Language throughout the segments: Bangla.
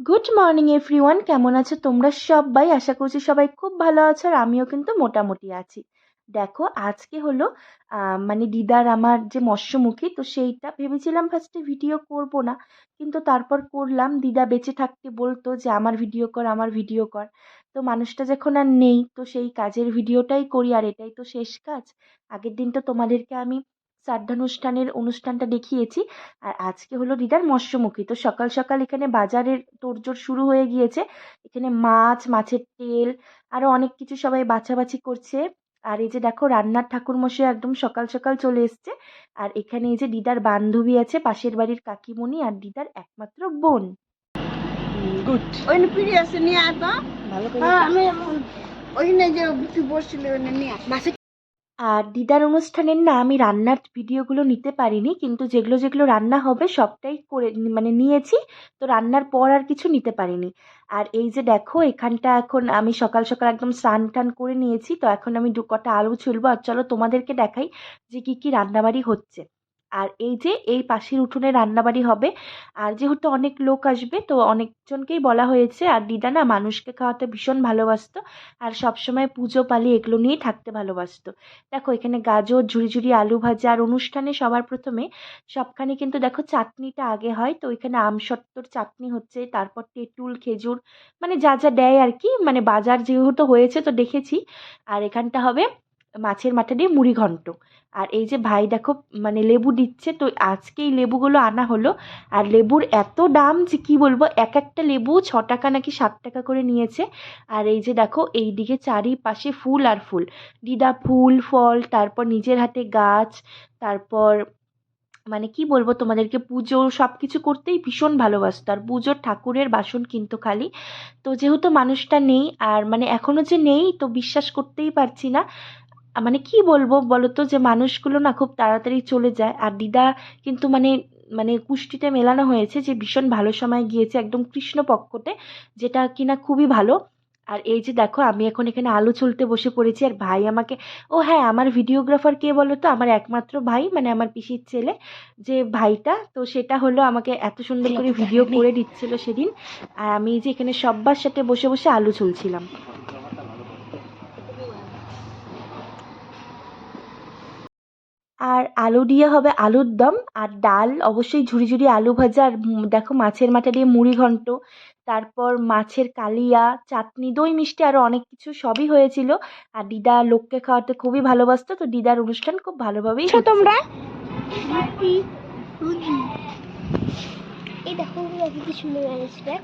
গুড মর্নিং এভরিওয়ান কেমন আছো তোমরা সবাই? আশা করছি সবাই খুব ভালো আছো আর আমিও কিন্তু মোটামুটি আছি। দেখো, আজকে হলো মানে দিদার আমার যে মৎস্যমুখী, তো সেইটা ভেবেছিলাম ফার্স্টে ভিডিও করব না। কিন্তু তারপর করলাম। দিদা বেঁচে থাকতে বলতো যে, আমার ভিডিও কর, আমার ভিডিও কর। তো মানুষটা যখন আর নেই, তো সেই কাজের ভিডিওটাই করি আর এটাই তো শেষ কাজ। আগের দিন তো তোমাদেরকে আমি শ্রাদ্ধানুষ্ঠানের অনুষ্ঠানটা দেখিয়েছি। আর আজকে হলো দিদার মৎস্যমুখী। তো সকাল সকাল এখানে বাজারের তোড়জোড় শুরু হয়ে গিয়েছে। এখানে মাছ মাছের তেল আরও অনেক কিছু সবাই বাছাবাছি করছে। আর এই যে দেখো রান্নার ঠাকুরমশাই একদম সকাল সকাল চলে এসছে। আর এখানে এই যে দিদার বান্ধবী আছে পাশের বাড়ির কাকিমণি আর দিদার একমাত্র বোন। গুড। ওই পিড়ি আছে নিয়ে আয় তো। ভালো করে হ্যাঁ আমি ওইখানে যে তুই বসছিল ওইখানে নিয়ে আর দিদার অনুষ্ঠানের না আমি রান্নার ভিডিওগুলো নিতে পারিনি, কিন্তু যেগুলো যেগুলো রান্না হবে সবটাই করে মানে নিয়েছি, তো রান্নার পর আর কিছু নিতে পারিনি। আর এই যে দেখো, এখানটা এখন আমি সকাল সকাল একদম স্নান টান করে নিয়েছি, তো এখন আমি দু কটা আলু ছুলবো, আর চলো তোমাদেরকে দেখাই যে কী কী রান্নাবাড়ি হচ্ছে। আর এই যে এই পাশের উঠোনে রান্নাবাড়ি হবে, আর যেহেতু অনেক লোক আসবে, তো অনেকজনকেই বলা হয়েছে, আর দিদা না মানুষকে খাওয়াতে ভীষণ ভালোবাসতো, আর সবসময় পুজো পালি এগুলো নিয়েই থাকতে ভালোবাসতো। দেখো, এখানে গাজর ঝুড়ি ঝুড়ি আলু ভাজা, আর অনুষ্ঠানে সবার প্রথমে সবখানে কিন্তু দেখো চাটনিটা আগে হয়, তো এখানে আমসত্ত্বর চাটনি হচ্ছে, তারপর তেঁতুল, খেজুর মানে যা যা দেয় আর কি মানে বাজার যেহেতু হয়েছে তো দেখেছি। আর এখানটা হবে মাছের মাথা দিয়ে মুড়ি ঘন্ট। আর এই যে ভাই দেখো মানে লেবু দিচ্ছে, তো আজকে এই লেবুগুলো আনা হলো। আর লেবুর এত দাম যে কি বলব, এক একটা লেবু ছ টাকা নাকি সাত টাকা করে নিয়েছে। আর এই যে দেখো এই দিকে চারিপাশে ফুল আর ফুল। দিদা ফুল, ফল, তারপর নিজের হাতে গাছ, তারপর মানে কি বলব তোমাদেরকে, পুজো সব কিছু করতেই ভীষণ ভালোবাসতো। আর পুজোর ঠাকুরের বাসন কিন্তু খালি। তো যেহেতু মানুষটা নেই, আর মানে এখনও যে নেই, তো বিশ্বাস করতেই পারছি না। মানে কি বলব বলতো যে মানুষগুলো না খুব তাড়াতাড়ি চলে যায়। আর দিদা কিন্তু মানে মানে কুষ্টিতে মেলানো হয়েছে যে ভীষণ ভালো সময় গিয়েছে একদম কৃষ্ণপক্ষতে যেটা কিনা খুবই ভালো। আর এই যে দেখো আমি এখন এখানে আলু ছুলতে বসে পড়েছি আর ভাই আমাকে ও হ্যাঁ আমার ভিডিওগ্রাফার কে বলো তো আমার একমাত্র ভাই মানে আমার পিসির ছেলে যে ভাইটা তো সেটা হলো আমাকে এত সুন্দর করে ভিডিও করে দিচ্ছিল সেদিন। আর আমি এই যে এখানে সব্বার সাথে বসে বসে আলু ছুলছিলাম আর আলু দিয়ে হবে আলুর দম আর ডাল অবশ্যই ঝুড়ি ঝুড়ি আলু ভাজা আর দেখো মাছের মাথা দিয়ে মুড়ি ঘন্ট তারপর মাছের কালিয়া চাটনি দই মিষ্টি আরও অনেক কিছু সবই হয়েছিল আর দিদা লোককে খাওয়াতে খুবই ভালোবাসতো তো দিদার অনুষ্ঠান খুব ভালোভাবেই হচ্ছে। তোমরা? এই দেখো কি সুন্দর এনেছে দেখ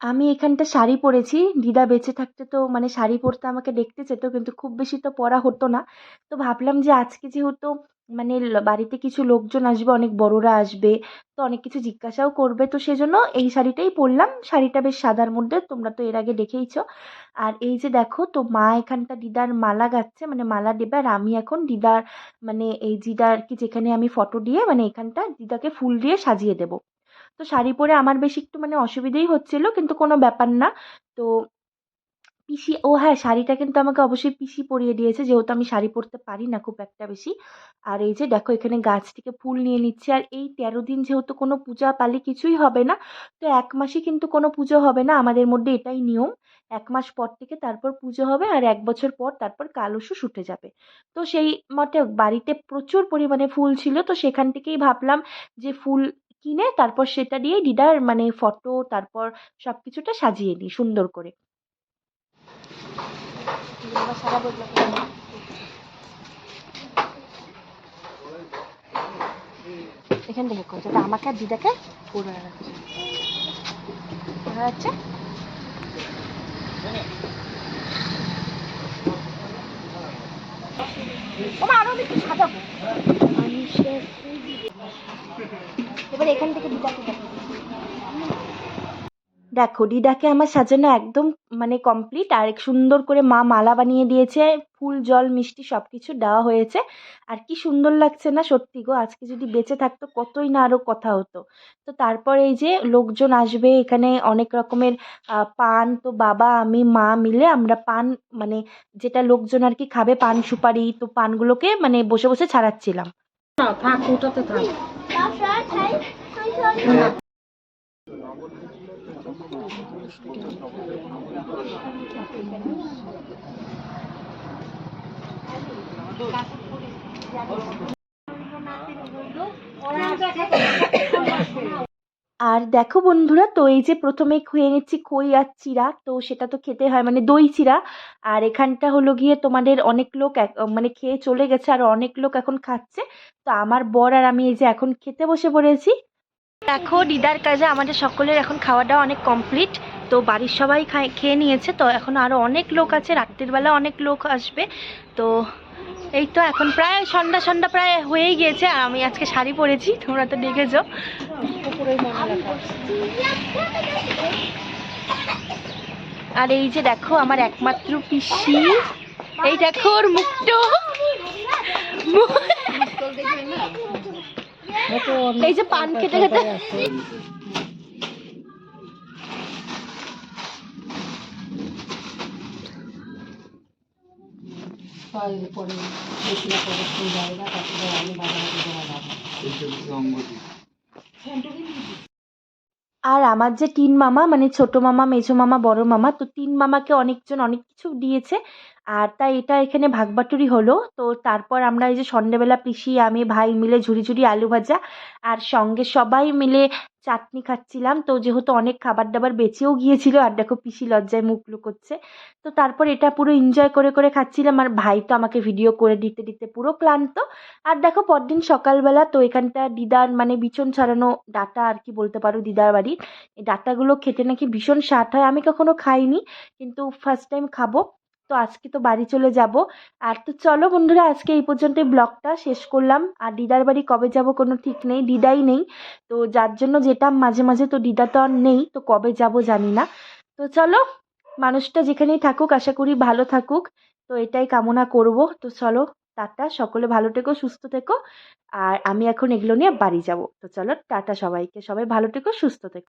আমি এখানটা শাড়ি পরেছি। দিদা বেঁচে থাকতে তো মানে শাড়ি পরতে আমাকে দেখতে যেত কিন্তু খুব বেশি তো পরা হতো না। তো ভাবলাম যে আজকে যেহেতু মানে বাড়িতে কিছু লোকজন আসবে, অনেক বড়রা আসবে, তো অনেক কিছু জিজ্ঞাসাও করবে, তো সেজন্য এই শাড়িটাই পরলাম। শাড়িটা বেশ সাদার মধ্যে, তোমরা তো এর আগে দেখেইছো। আর এই যে দেখো, তো মা এখানটা দিদার মালা গাচ্ছে মানে মালা দেবে, আর আমি এখন দিদার মানে এই দিদার কি যেখানে আমি ফটো দিয়ে মানে এখানটা দিদাকে ফুল দিয়ে সাজিয়ে দেবো। তো শাড়ি পরে আমার বেশি একটু মানে অসুবিধেই হচ্ছিল, কিন্তু কোনো ব্যাপার না। তো পিসি, ও হ্যাঁ শাড়িটা কিন্তু আমাকে অবশ্যই পিসি পরিয়ে দিয়েছে, যেহেতু আমি শাড়ি পরতে পারি না খুব একটা বেশি। আর এই যে দেখো, এখানে গাছ থেকে ফুল নিয়ে নিচ্ছে, আর এই তেরো দিন যেহেতু কোনো পূজা পালি কিছুই হবে না, তো এক মাসই কিন্তু কোনো পুজো হবে না, আমাদের মধ্যে এটাই নিয়ম। এক মাস পর থেকে তারপর পুজো হবে, আর এক বছর পর তারপর কালুষও উঠে যাবে। তো সেই মতে বাড়িতে প্রচুর পরিমাণে ফুল ছিল, তো সেখান থেকেই ভাবলাম যে ফুল কিনে তারপর সেটা দিয়ে দিদার মানে ফটো তারপর সব কিছুটা সাজিয়ে নিই সুন্দর করে। এখান থেকে করছে আমাকে আর দিদাকে আরও সাজাবো। এবার এখান থেকে দিদাকে দেখো দিদাকে আমার সাজানো একদম মানে কমপ্লিট আর সুন্দর করে মা মালা বানিয়ে দিয়েছে ফুল জল মিষ্টি সব কিছু দেওয়া হয়েছে। আর কি সুন্দর লাগছে না সত্যি গো আজকে যদি বেঁচে থাকতো কতই না আরও কথা হতো। তো তারপর এই যে লোকজন আসবে এখানে অনেক রকমের পান তো বাবা আমি মা মিলে আমরা পান মানে যেটা লোকজন আর কি খাবে পান সুপারি তো পানগুলোকে মানে বসে বসে ছাড়াচ্ছিলাম। থাক ওটাতে থাক তারপর খাই খাই খাই আর দেখো বন্ধুরা, তো এই যে প্রথমে খেয়ে নিচ্ছি খই আর চিরা তো সেটা তো খেতে হয় মানে দই চিরা আর এখানটা হলো গিয়ে তোমাদের অনেক লোক মানে খেয়ে চলে গেছে, আর অনেক লোক এখন খাচ্ছে। তো আমার বর আর আমি এই যে এখন খেতে বসে পড়েছি। দেখো, দিদার কাজে আমাদের সকলের এখন খাওয়া দাওয়া অনেক কমপ্লিট তো বাড়ির সবাই খায় নিয়েছে, তো এখন আরও অনেক লোক আছে, রাত্রির বেলা অনেক লোক আসবে, তো এই তো এখন প্রায় সন্ধ্যা সন্ধ্যা প্রায় হয়েই গিয়েছে, আর আমি আজকে শাড়ি পরেছি, তোমরা তো দেখেছ। আর এই যে দেখো, আমার একমাত্র পিসি, এই দেখো ওর মুখটো। এই যে পান খেতে খেতে। পরে আর আমার যে তিন মামা মানে ছোট মামা, মেজো মামা, বড় মামা, তো তিন মামাকে অনেকজন অনেক কিছু দিয়েছে। আর তাই এটা এখানে ভাগবাটুরি হলো। তো তারপর আমরা এই যে সন্ধ্যেবেলা পিসি, আমি, ভাই মিলে ঝুড়ি ঝুড়ি আলু ভাজা, আর সঙ্গে সবাই মিলে চাটনি খাচ্ছিলাম। তো যেহেতু অনেক খাবার দাবার বেঁচেও গিয়েছিল, আর দেখো পিসি লজ্জায় মুখ লুকোচ্ছে। তো তারপর এটা পুরো এনজয় করে করে খাচ্ছিলাম। আর ভাই তো আমাকে ভিডিও করে দিতে দিতে পুরো ক্লান্ত। আর দেখো পরদিন সকালবেলা তো এখানটা দিদার মানে বিছন ছাড়ানো ডাটা আর কি বলতে পারো দিদার বাড়ির। এই ডাটাগুলো খেতে নাকি ভীষণ স্বাদ হয়। আমি কখনো খাইনি, কিন্তু ফার্স্ট টাইম খাব। তো আজকে তো বাড়ি চলে যাব। আর তো চলো বন্ধুরা, আজকে এই পর্যন্ত ব্লগটা শেষ করলাম। আর দিদার বাড়ি কবে যাব কোনো ঠিক নেই, দিদাই নেই। তো যার জন্য যেতাম মাঝে মাঝে তো দিদা তো আর নেই, তো কবে যাব জানি না। তো চলো, মানুষটা যেখানেই থাকুক, আশা করি ভালো থাকুক। তো এটাই কামনা করব। তো চলো, টাটা, সকলে ভালো থেকো, সুস্থ থেকো। আর আমি এখন এগুলো নিয়ে বাড়ি যাব। তো চলো, টাটা সবাইকে। সবাই ভালো থেকো, সুস্থ থেকো।